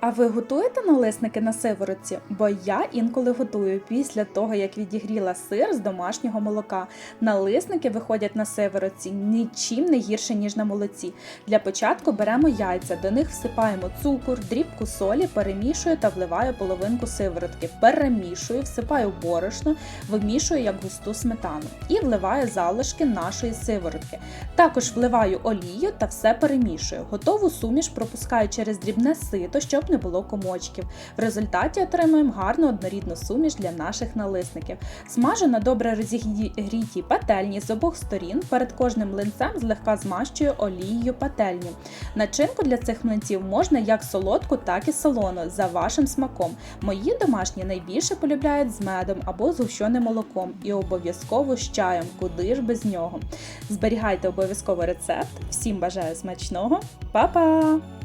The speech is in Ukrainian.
А ви готуєте налисники на сиворотці? Бо я інколи готую після того, як відігріла сир з домашнього молока. Налисники виходять на сиворотці нічим не гірше, ніж на молоці. Для початку беремо яйця, до них всипаємо цукор, дрібку солі, перемішую та вливаю половинку сиворотки. Перемішую, всипаю борошно, вимішую як густу сметану і вливаю залишки нашої сиворотки. Також вливаю олію та все перемішую. Готову суміш пропускаю через дрібне сито, щоб не було комочків. В результаті отримуємо гарну однорідну суміш для наших налисників. Смажу на добре розігрітій пательні з обох сторін. Перед кожним млинцем злегка змащую олією пательню. Начинку для цих млинців можна як солодку, так і солону за вашим смаком. Мої домашні найбільше полюбляють з медом або з гущеним молоком і обов'язково з чаєм, куди ж без нього. Зберігайте обов'язково рецепт. Всім бажаю смачного. Па-па!